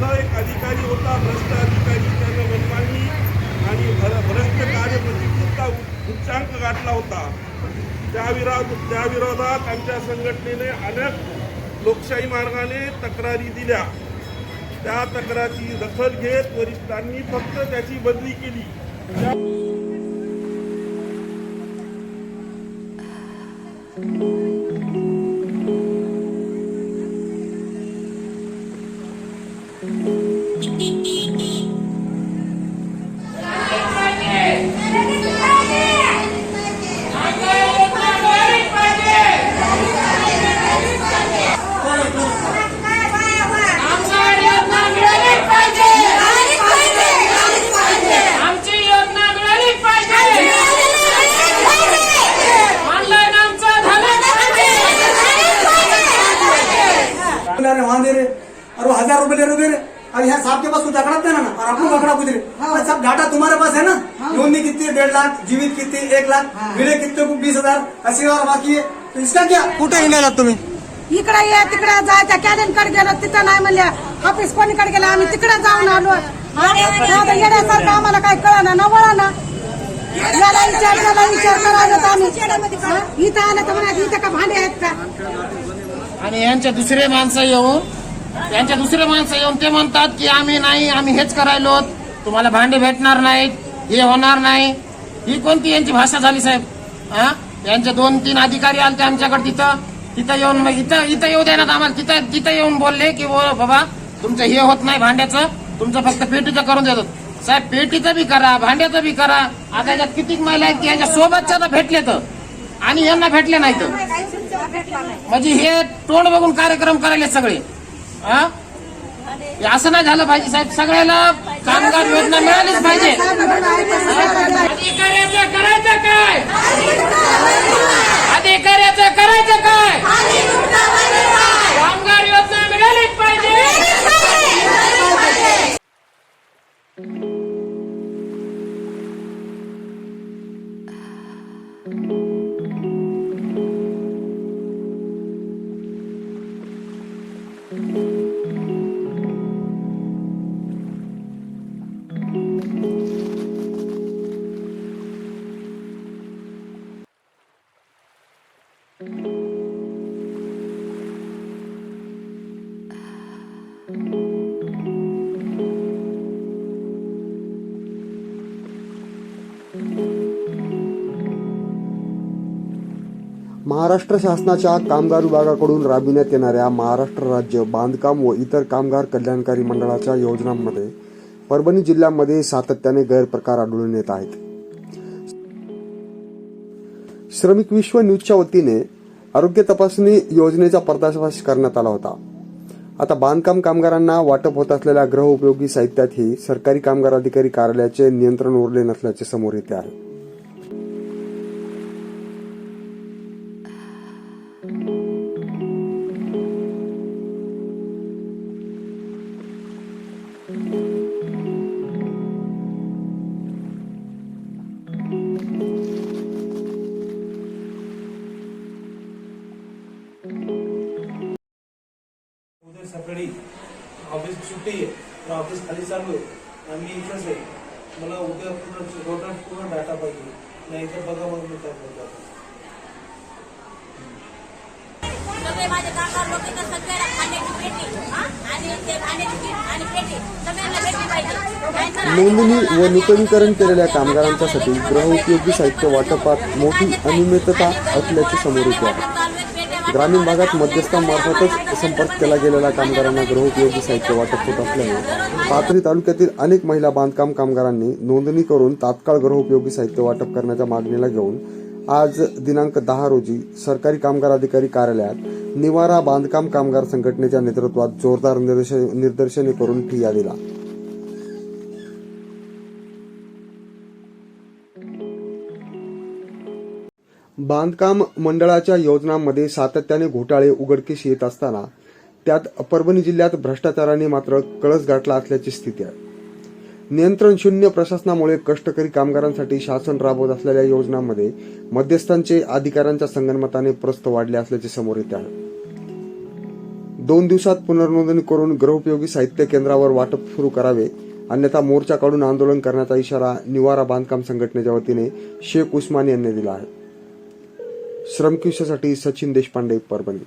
आपला एक अधिकारी होता भ्रष्ट अधिकारी त्यानं मनमानी आणि भ्रष्ट कार्यप्रतिकृतचा उच्चांक गाठला होता. त्या विरोध त्या विरोधात आमच्या संघटनेने अनेक लोकशाही मार्गाने तक्रारी दिल्या. त्या तक्रारी दखल घेत वरिष्ठांनी फक्त त्याची बदली केली. त्या- आमदार कुछ आंकड़ा देना ना और आप लोग आंकड़ा कुछ रहे और सब डाटा तुम्हारे पास है ना? कितनी है डेढ़ लाख जीवित कितनी एक लाख मिले कितने को बीस हजार अस्सी हजार बाकी है तो इसका क्या? कुठे हिंडायला तुम्ही? इकडे ये तिकडे जायच्या कॅलेन कडे गेलो तिथं नाही म्हणल्या. ऑफिस कोणीकडे गेला? आम्ही तिकडे जाऊन आलो. आता येण्यासारखं आम्हाला काय कळना ना वळा ना याला विचार त्याला विचार करायला आम्ही. हा? इथं आलं तर म्हणायचं इथं का भांडे आहेत का? आणि यांचे दुसरे माणसं येऊन त्यांच्या दुसरे माणसं येऊन ते म्हणतात की आम्ही नाही आम्ही हेच करायलो तुम्हाला भांडे भेटणार नाहीत हे होणार नाही. ही कोणती यांची भाषा झाली साहेब? हा? यांचे दोन तीन अधिकारी आलते आमच्याकडे तिथं. तिथं येऊन मग इथं इथं येऊ देण्यात आम्हाला तिथं तिथं येऊन बोलले की "ओ बाबा तुमचं हे होत नाही भांड्याचं. तुमचं फक्त पेटीचं करून देतो. साहेब पेटीचं बी करा भांड्याचं बी करा. आता याच्यात किती महिला आहेत की यांच्या सोबतच्या तर भेटले तर. आणि यांना भेटले नाही तर. म्हणजे हे तोंड बघून कार्यक्रम करायले सगळे. हा? असं नाही झालं पाहिजे साहेब. सगळ्याला कामगार योजना मिळालीच पाहिजे. अधिकाऱ्याचं करायचं काय? अधिकाऱ्याचं महाराष्ट्र शासनाच्या कामगार विभागाकडून राबविण्यात येणाऱ्या महाराष्ट्र राज्य बांधकाम व इतर कामगार कल्याणकारी मंडळाच्या योजनांमध्ये परभणी जिल्ह्यामध्ये सातत्याने गैरप्रकार आढळून येत आहेत. श्रमिक विश्व न्यूजच्या वतीने आरोग्य तपासणी योजनेचा पर्दाफाश करण्यात आला होता. आता बांधकाम कामगारांना वाटप होत असलेल्या गृहउपयोगी साहित्यातही सरकारी कामगार अधिकारी कार्यालयाचे नियंत्रण उरले नसल्याचे समोर येते आहे. सकाळी ऑफिस सुट्टी आहे. ऑफिस खाली चालू आहे. आणि मी इथंच आहे. मला उद्या पूर्ण टोटल पूर्ण डाटा पाहिजे. नाही तर बघा मग मी काय करतो. सगळे माझे कामगार लोक इथं सगळ्याला खाण्याची पेटी? आणि ते खाण्याची किट आणि पेटी. सगळ्यांना भेटली पाहिजे. नाहीतर नोंदणी व नूतनीकरण केलेल्या कामगारांच्यासाठी गृहउपयोगी साहित्य वाटपात मोठी अनियमितता असल्याचे समोर येते आहे. ग्रामीण भागात मध्यस्थांमार्फतच संपर्क केला गेलेल्या कामगारांना गृहोपयोगी साहित्य वाटप होत असल्याने पाथरी तालुक्यातील अनेक महिला बांधकाम कामगारांनी नोंदणी करून तात्काळ गृहोपयोगी साहित्य वाटप करण्याच्या मागणीला घेऊन आज दिनांक दहा रोजी सरकारी कामगार अधिकारी कार्यालयात निवारा बांधकाम कामगार संघटनेच्या नेतृत्वात जोरदार निदर्श- निदर्शने करून ठिय्या दिला. बांधकाम मंडळाच्या योजनांमध्ये सातत्याने घोटाळे उघडकीस येत असताना त्यात परभणी जिल्ह्यात भ्रष्टाचाराने मात्र कळस गाठला असल्याची स्थिती आहे. नियंत्रण शून्य प्रशासनामुळे कष्टकरी कामगारांसाठी शासन राबवत असलेल्या योजनांमध्ये मध्यस्थांचे अधिकाऱ्यांच्या संगनमताने प्रस्त वाढले असल्याचे समोर येते आहे. दोन दिवसात पुनर्नोंदणी करून गृहोपयोगी साहित्य केंद्रावर वाटप सुरू करावे अन्यथा मोर्चा काढून आंदोलन करण्याचा इशारा निवारा बांधकाम संघटनेच्या वतीने शेख उस्मानी यांनी दिला आहे. श्रमकिशासाठी सचिन देशपांडे परभणी.